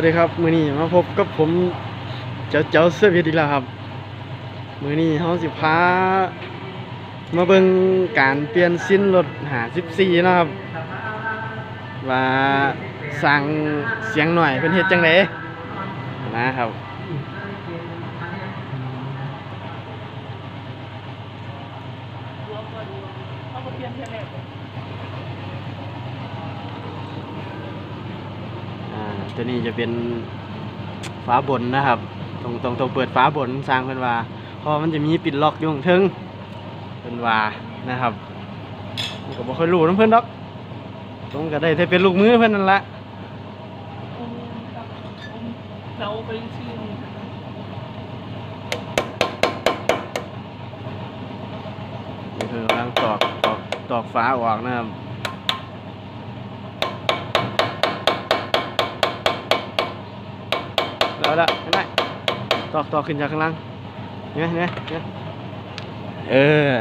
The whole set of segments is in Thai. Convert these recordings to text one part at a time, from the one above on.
วัสดีครับ มือนี้มาพบกับผมเจ้าเจ้าเสื้อวิทอีกแล้วครับ มือนี้เขาสิพามาเบิ่งการเปลี่ยนสิ้นรถหา14นะครับ ว่าสั่งเสียงหน่อยเป็นเฮ็ดจังไดนะครับ ตัวนี้จะเป็นฝาบนนะครับ ตรงตรงตรงเปิดฝาบนสร้างเพิ่นว่าเพราะมันจะมีปิดล็อกยู่งเทึงเพิ่นว่านะครับก็บ่ค่อยรู้นํเพิ่นดอกตรงก็ได้แต่เป็นลูกมือเพิ่นนั่นละเราไปซื้อนี่นี่คือกำลังตอกตอกตอกฝาออกนะครับ แล้วละเห็นไหมตอกตอกขึ้นจากข้างล่างเห็นไหมเห็นไหมเห็นไหมเออ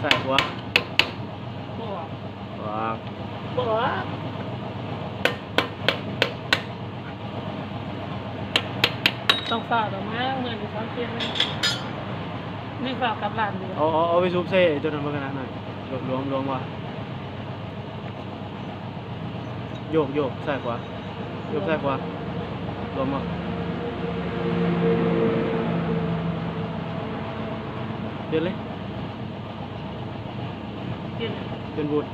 ใส่หัวบอกออกบอกว่าต้องฝากหรือไม่เงินที่เขาเปลี่ยนเลยนี่ฝากกับหลานดีกว่าเอาเอาเอาไปซุปเซ่ตัวนั้นมากันนะหน่อยรวมรวมรวมว่ะโยกโยกใส่ขวาโยกใส่ขวา รวมว่ะเปลี่ยนเลยเปลี่ยนเป็นบูด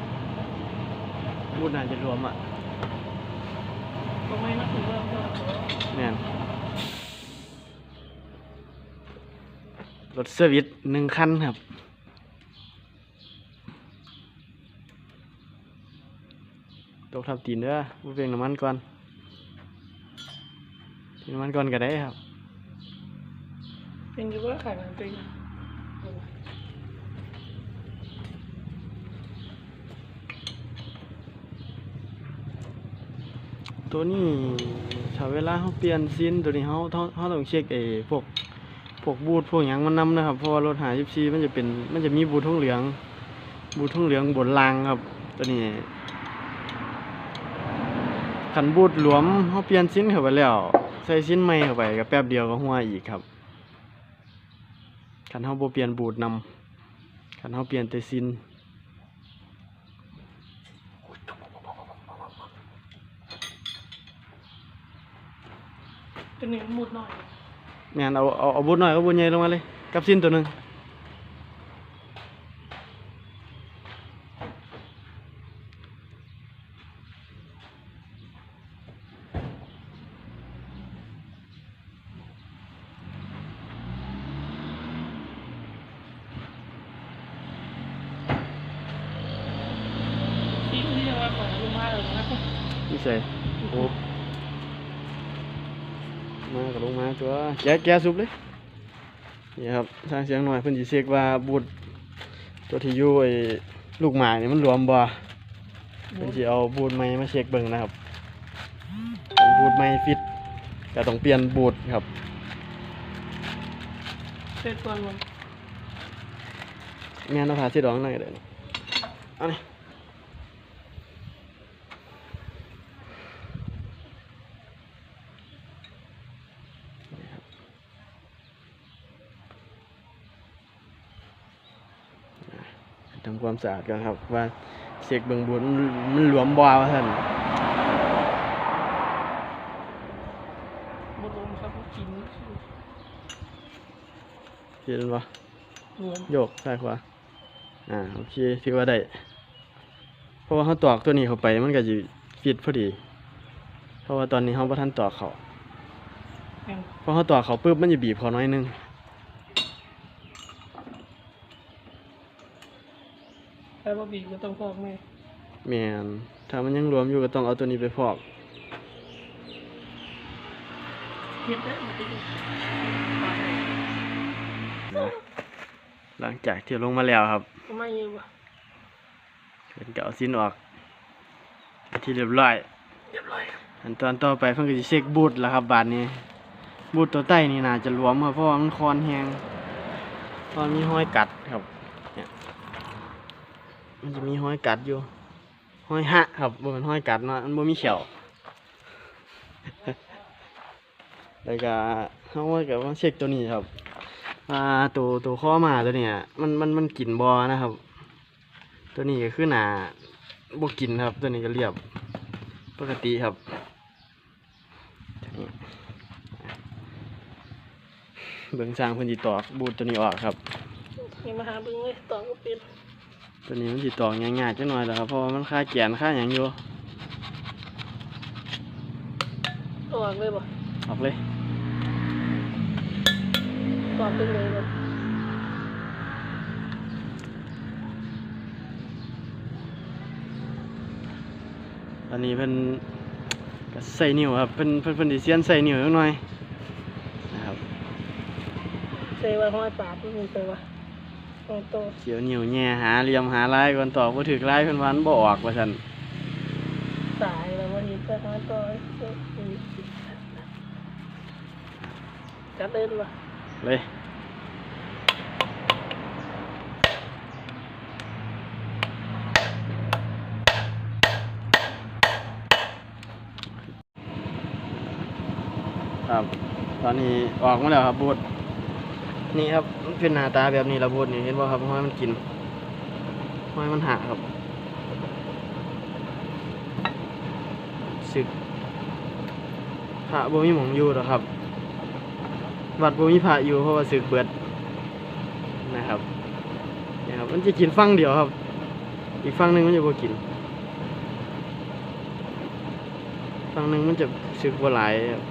บูดน่าจะรวมอะก็ไม่มาถึงเรื่องก็แม่นรถเซอร์วิสหนึ่งคันครับตกทับตีนเด้อบูเปลี่ยนน้ำมันก่อน เปลี่ยนน้ำมันก่อนก็ได้ครับ เป็นอยู่ว่าขายมันเป็นตัวนี้ถ้าเวลาเขาเปลี่ยนซินตัวนี้เขาเขาเขาต้องเช็คไอ้พวกพวกบูทพวกหยังมันนำนะครับเพราะว่ารถหา24มันจะเป็นมันจะมีบูททองเหลือง บูททองเหลืองบนรางครับ ตัวนี้ขันบูทหลวมเขาเปลี่ยนซินเข้าไปแล้ว ใส่ซินใหม่เข้าไปก็แป๊บเดียวก็หัวอีกครับขันเขาบ่เปลี่ยนบูทนำขันเขาเปลี่ยนแต่ซินตัวนี้มุดหน่อยแม่นเอาเอาเอาบูทหน่อยเอาบูทใหญ่ลงมาเลยกับซินตัวหนึง ที่ที่จะว่าของลุงมาเลย นะนี่ใส่โอ้มากับลงมาตัวแกะแกะซุปเลยนี่ครับทางเสียงหน่อยเพิ่นสิเช็คว่าบูทตัวที่อยู่ไอ้ลูกหมากนี่มันรวมบ่เพิ่นสิเอาบูทใหม่มาเช็คเบิ่งนะครับคันบูทใหม่ฟิตก็ต้องเปลี่ยนบูทครับเสร็จก่อนมันแม่นเอาผ้าสีดองหน่อยเด้อเอานี่ ทำความสะอาดกันครับ ว่าเช็คเบิ่งบูทมันมันหลวมบ่ว่าท่านมุดลงครับกินเห็นบ่รวมโยกซ้ายขวาอ่าโอเคถือว่าได้เพราะว่าเขาตอกตัวนี้เข้าไปมันก็จะฟิตพอดี เพราะว่าตอนนี้เขาบ่ทันตอกเขาแม่งพอเขาตอกเขาปุ๊บมันจะบีบเขาน้อยหนึง แต่ว่าบีก็ต้องฟอกแม่แม่นถ้ามันยังรวมอยู่ก็ต้องเอาตัวนี้ไปฟอกเก็บได้มันจะอยู่หลังจากที่ลงมาแล้วครับก็ไม่เยอะว่ะเป็นก็เอาสิ้นออกเป็นที่เรียบร้อยเรียบร้อยครับขั้นตอนต่อไปเพิ่นก็สิเช็คบูทแล้วครับบาดนี้ บูทตัวใต้นี่น่าจะรวมครับเพราะว่ามันคอนแฮงเพราะมีห้อยกัดครับเนี่ย มันจะมีห้อยกัดอยู่ห้อยหะครับบ่แม่นห้อยกัดเนาะมันบ่มีเขียวแล้วก็เฮาว่าก็ว่าเช็คตัวนี้ครับว่าตัวตัวข้อมาตัวเนี้ยมันมันมันกินบ่นะครับ ตัวนี้ก็คือหนาบ่กินครับ ตัวนี้ก็เรียบปกติครับเบิ่งสร้างเพิ่นสิตอกบูดตัวนี้ออกครับนี่มาหาเบิ่งเลยต่อก็เป็น ตัวนี้มันสิตอกง่ายๆจังหน่อยแหล้วครับเพราะว่ามันค่าแกนค่าหยังอยู่ออกเลยบ่ออกเลยตอกเป็นเลยบ่ตอนนี้เพิ่นก็ใส่นิ้วครับเพิ่นเพิ่นเพิ่นสิเสียนใส่นิ้วจักหน่อยนะครับเซว่าห้อยปากเพิ่นเซว่า ห้อยโตเสียวนิ้วแย่หาเหลี่ยมหาลายก่อนตอกบ่ถึกลายเพิ่นว่ามันบ่ออกว่าซั่นตายแล้ววันนี้จะห้อยโตจัดเล่นบ่เลยครับ ตอนนี้ออกมาแล้วครับบูด นี่ครับมันเป็นหน้าตาแบบนี้ละบูดนี่เห็นบ่าครับห้อยมันกินห้อยมันหักครับสึกพระบ่มีหมองอยู่หรอครับ วัดบ่มีพระอยู่เพราะว่าสึกเบิดนะครับนี่ครับมันจะกินฟังเดียวครับ อีกฟังหนึ่งมันจะบ่กินฟังหนึ่งมันจะสึกบ่หลายครับ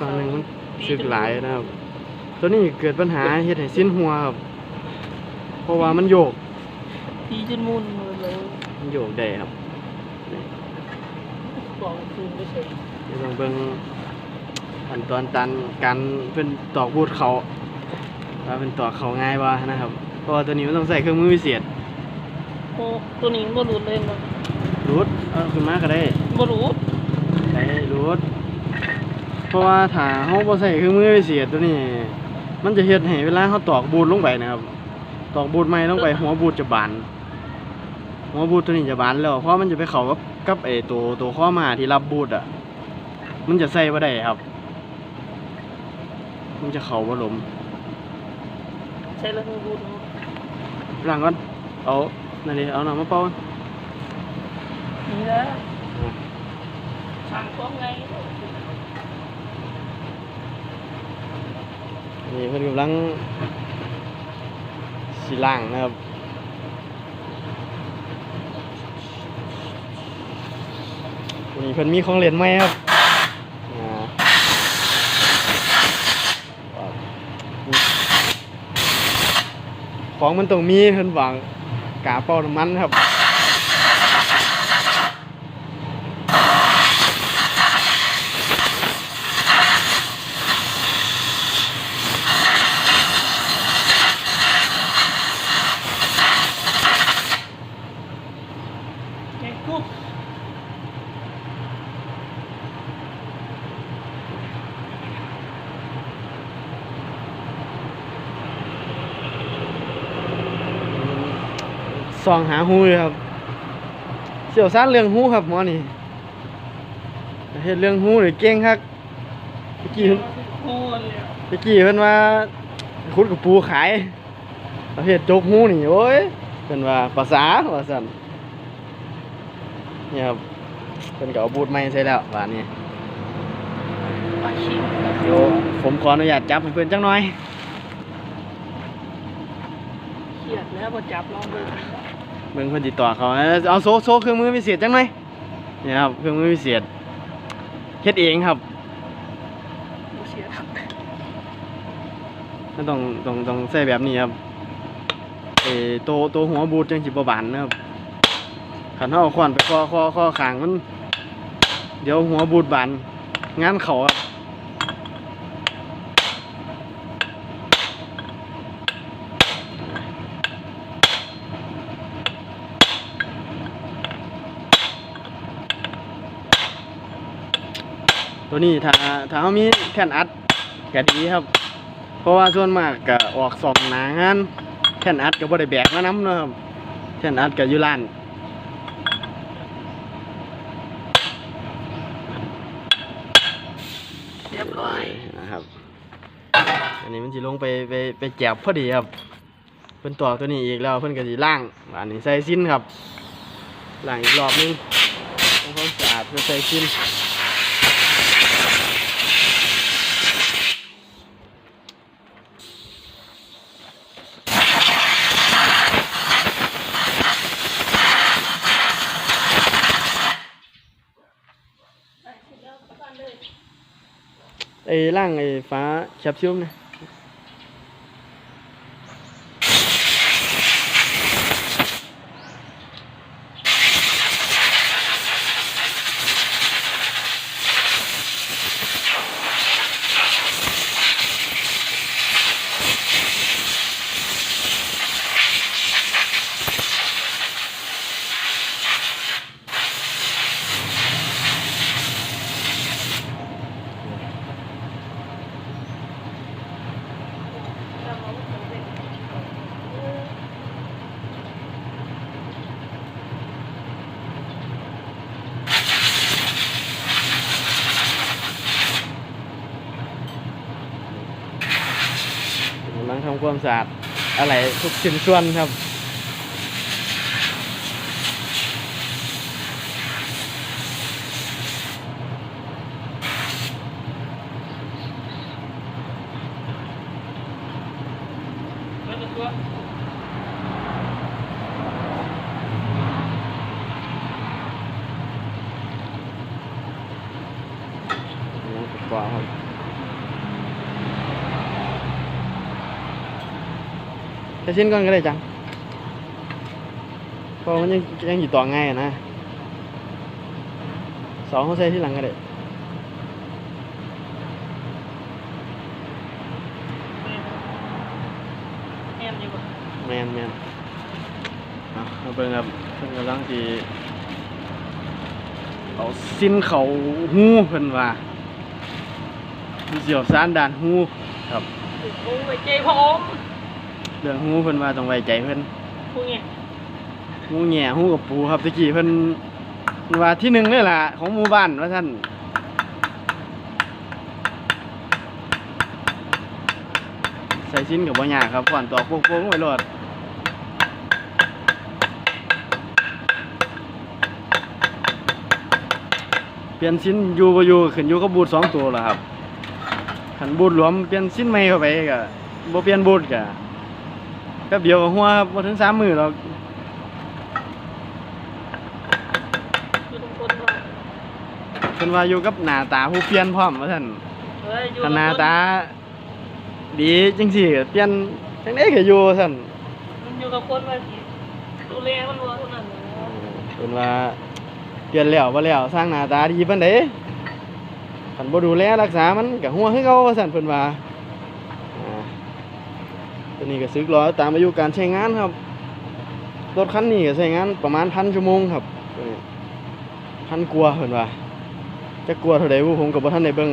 ฟังหนึ่งมันสึกหลายนะครับ ตัวนี้เกิดปัญหาเฮ็ดให้สิ้นหัวครับ เพราะว่ามันโยกตีจนมุนหมดเลยมันโยกได้ครับบอกคืนไม่ใช่เดี๋ยวต้องเบิ่งขั้นตอนตันการเพิ่นตอกบูดเขาว่าเพิ่นตอกเขาง่ายบ่นะครับ เพราะว่าตัวนี้มันต้องใส่เครื่องมือพิเศษโอ้ตัวนี้บ่หลุดเลยบ่รูดเอาขึ้นมาก็ได้บ่หลุดได้รูดเพราะว่าถ้าเฮาบ่ใส่เครื่องมือพิเศษตัวนี้ มันจะเฮ็ดให้เวลาเฮาตอกบูดลงไปนะครับ ตอกบูดใหม่ลงไป หัวบูดจะบาน หัวบูดตัวนี้จะบานแล้ว เพราะมันจะไปเข้ากับกับไอ้ตัวตัวข้อมาที่รับบูดอะ มันจะใส่บ่ได้ครับ มันจะเข้าบ่ลมใช้แล้วมันบุญล้างก่อน เอานั่นดิเอาน้ำมาเป่านี่แหละสั่งของไง นี่เพิ่อนกำลังสิล้างนะครับนี่เพิ่อนมีของเล่นใหมครับของมันต้องมีเพิ่อนหวังกาเป่าน้ำมันครับ ส่องหาหูเลยครับ เสี่ยวซ่านเรื่องหูครับหมอนี่เฮ็ดเรื่องหูนี่เก่งครับเมื่อกี้เพิ่นโอ้ยเมื่อกี้เพิ่นว่าคุดกับปูขายประเภทจกหูนี่โอ้ยเพิ่นว่าภาษาว่าซั่นเนี่ยครับเพิ่นก็เอาบูทใหม่ใส่แล้วว่านี่ปลาชิมเดี๋ยวผมขออนุญาตจับให้เพิ่นจักหน่อยเขียดแล้วบ่จับลองเบิ่ง บิ่งเพิ่นติดต่อเขาเอาโซโซเครื่องมือพิเศษจังหน่อยเนี่ยครับเครื่องมือพิเศษเฮ็ดเองครับบ่เสียครับมันต้องต้องต้องใส่แบบนี้ครับเออตัวตัวหัวบูทจังสิบ่บานนะครับขันเฮาเอาขวานไปข้อข้อข้อขางมัน เดี๋ยวหัวบูทบานงานเขาครับ ตัวนี้ถ้าถ้าเฮามีแท่นอัดก็ดีครับ เพราะว่าส่วนมากก็ออกสองหนางานแท่นอัดก็บ่ได้แบกมานํเนะครับแท่นอัดก็อยู่ร้านเรียบร้อยนะครับ อันนี้มันสิลงไปไปไปแจบพอดีครับ เพิ่นต่อตัวนี้อีกแล้วเพิ่นก็สิล่างอันนี้ใส่สิ้นครับล่างอีกรอบนึงทำความสะอาดเพื่อใส่สิ้น ไอ้ล่างไอ้ฟ้าแคปซูลนะ ความสะอาดอะไรทุกชิ้นส่วนครับ แล้วก็ตัว น้องกว่าครับ จะชิ้นก่อนก็ได้จังเพราะมันยังยังอยู่ต่อง่ายอะนะสองเขาใช้ที่หลังก็ได้แอนอยู่บ่แมนแมนเอาเอาเบิ่งครับเพิ่นกำลังที่เอาสิ้นเขาหูเพิ่นว่ามีเสียวสารด่านหูครับโอ้ยเจ๊พร้อม เรื่องหูเพิ่นว่าต้องไว้ใจเพิ่นพวกเนี้ยหูแหง่หูกับปูครับตะกี้เพิ่นเพิ่นว่าที่หนึ่งเลยล่ะ ของหมู่บ้านว่าท่านใส่ชิ้นกับบ่ยากครับก่อนตอกโค้งๆไว้โลดเปลี่ยนชิ้นอยู่บ่อยู่ขึ้นอยู่กับบูทสองตัวล่ะครับคันบูทหลวมเปลี่ยนชิ้นใหม่เข้าไปก็บ่เปลี่ยนบูทก็ แป๊บเดียวก็หัวครับบ่ถึงสามมื้อหรอกคือทุกคนว่าเพิ่นว่าอยู่กับหน้าตาผู้เปลี่ยนพร้อมว่าซั่นเฮ้ยอยู่ถ้ากับหน้าคนตา ดีจังซี่ก็เปลี่ยนจังได๋ก็อยู่ว่าซั่นมันอยู่กับคนว่าสิดูแลมันว่าเท่านั้นนะเพิ่นว่าเปลี่ยนแล้วบ่แล้วสร้างหน้าตาดีปานใดคันบ่ดูแลรักษามันก็หัวคือเก่าว่าซั่นเพิ่นว่าอ่า ตัวนี้ก็สึกรอตามอายุการใช้งานครับ รถคันนี้ก็ใช้งานประมาณ1,000ชั่วโมงครับตันี้พัวเพิ่นว่าจะกลัวเท่าใดบ่ผมก็บ่ทันได้เบิ่ง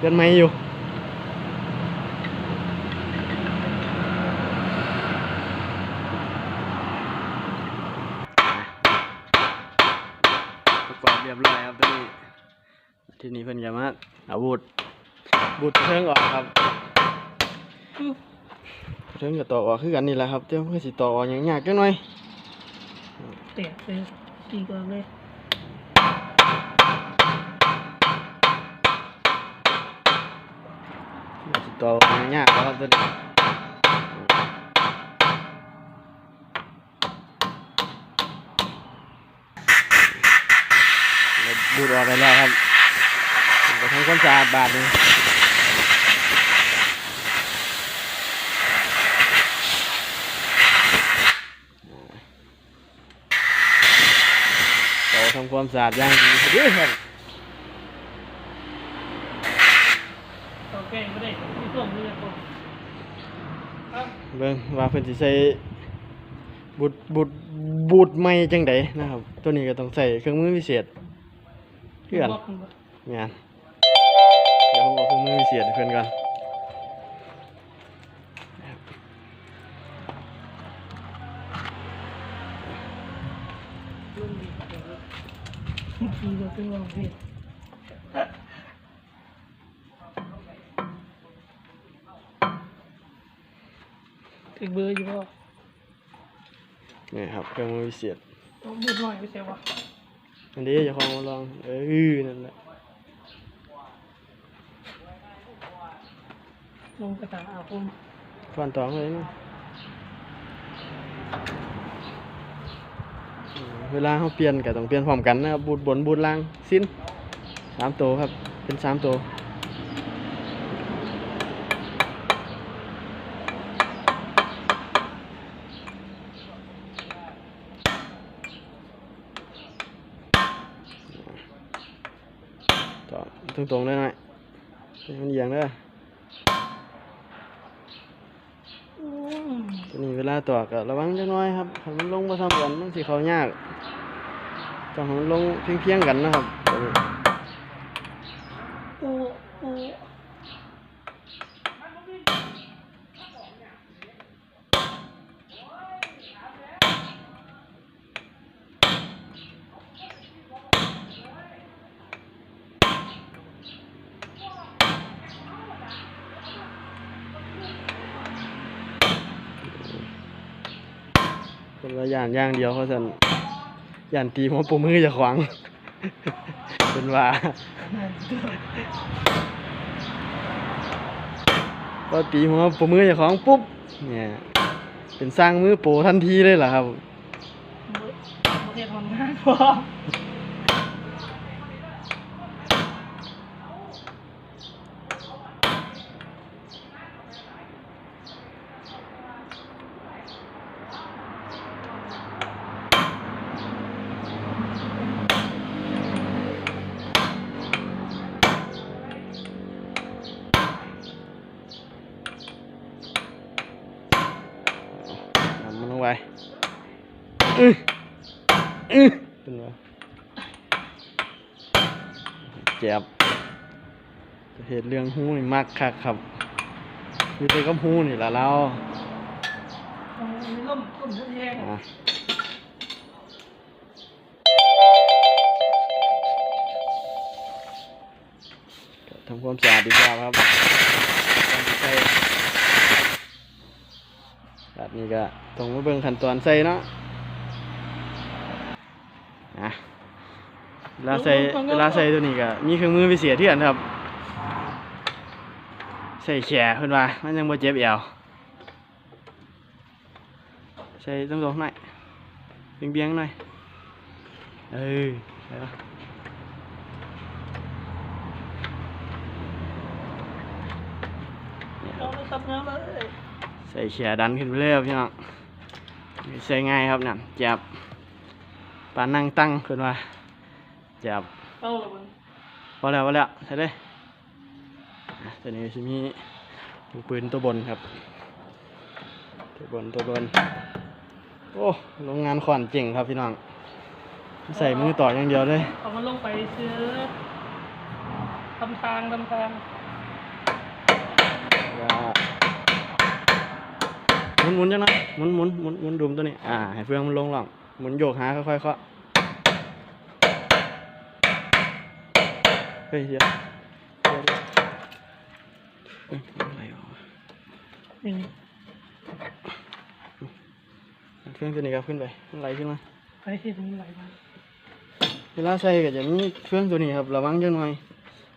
เดือนใหม่อยู่ประกอบเรียบร้อยครับตัวนี้ทีนี้เพิ่นจะมาอาบูดบูดเทิงออกครับ เทิงกับต่อออกคือกันนี่แหละครับเดี๋ยวเพื่อสิต่อออกอย่างยากจังหน่อยแตกเลยตีก่อนเลยเดี๋ยวสิต่อออกอย่างยากแล้วครับตัวนี้แล้วบูดออกไปแล้วครับไปทำความสะอาดบาทหนึง ทำความสะอาดอย่างดีพอดีครับต่อแกงไม่ได้ที่ส่งมือผมครับเบิ่งว่าเพิ่นสิใส่บุดบุดบูดใหม่จังไดนะครับ ตัวนี้ก็ต้องใส่เครื่องมือพิเศษเพื่อนบอกมันบ่งานเดี๋ยวผมเอาเครื่องมือพิเศษให้เพิ่นก่อน ติดเบอร์อยู่พ่อนี่ครับเครื่องมือพิเศษมืดหน่อยไม่ใช่วะอันนี้อย่คองมาลอง เออนั่นแหละลงกระถางอาคมฟันตองเลยนะ เวลาเขาเปลี่ยนก็ต้องเปลี่ยนพร้อมกันนะครับบูดบนบูดล่างสิ้นสามตัวครับ เป็นสามตัวต่อตรงตรงๆได้ไหมันเอียงเด้อ อืม ตัวนี้เวลาต่อก็ระวังจักหน้อยครับถ้ามันลงมาทำกันมันสิเขายากต้องมันลงเพียงๆกันนะครับตัวนี้ อู้อู้ เป็น ว่าย่านย่างเดียวเพราะฉันย่านตีหัวปูมือจะขวางเป็นว่าพอตีหัวปูมือจะขวางปุ๊บเนี่ยเป็นสร้างมือโปทันทีเลยเหรอครับโอเคทำงานพอ นำมันลงไปอื้ออื้อเป็นไงเจ็บเห ตุเรื่องหูนี่มากคักครับอยู่แต่กับหูนี่ละเราเอามีล่มล่มเยอะแยะอะก็ทำความสะอาดดีกว่าครับการใส่แบบนี้ก็ต้องมาเบิ่งขั้นตอนใส่เนาะอะเวลาใส่เวลาใส่ตัวนี้ก็มีเครื่องมือพิเศษที่กันครับ ใส่แขนเพิ่นว่ามันยังบ่เจ็บเอวใส่ตรงๆหน่อยเบียงๆหน่อยเออใส่ปะเนี่ยคเอารับเลยครับน้ำเลยใส่แขนดันขึ้นไปเลยครับพี่น้องใส่ง่ายครับนั่นจับปานนั่งตั้งเพิ่นว่าจับเอาละมึงพอแล้วพอแล้วใส่เลยอะ ตัวนี้จะมีลูกปืนตัวบนครับ ตัวบนตัวบน โอ้โรงงานขวานเจ๋งครับพี่น้อง ใส่มือต่ออย่างเดียวเลย เอามันลงไปซื้อทำทางทำทางหมุนหมุนจังนะหมุนหมุนหมุนหมุนดุมตัวนี้ อ่า ให้เฟืองมันลงหล่องหมุนโยกหาค่อยๆเคาะเฮ้ยเดี๋ยวเดี๋ยวเดี๋ยวเอ้ยอะไรวะนี่เครื่องตัวนี้ครับขึ้นไปมันไหลขึ้นมาไปที่ตรงไหนบ้างเวลาใส่ก็จะมีเครื่องตัวนี้ครับระวังจังหน่อย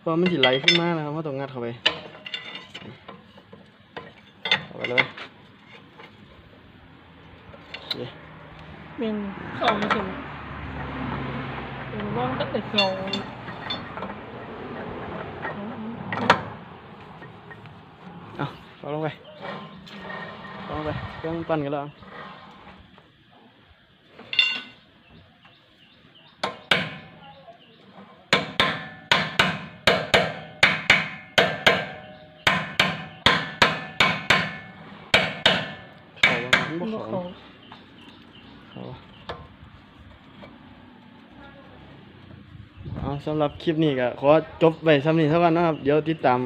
เพราะมันสิไหลขึ้นมานะครับเราต้องงัดเข้าไปเข้าไปเลยโอเค เป็นสองสูงเป็นว่างตั้งแต่สอง เอาเอาลงไปเอาลงไปเครื่องปั่นกันแล้วเขาว่ามันบ่ลูกเขาเขาเขาเอาสำหรับคลิปนี้ก็ขอจบไปสำนี้เท่ากันนะครับ เดี๋ยวติดตาม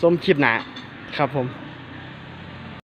ชมคลิปหน้า ครับผม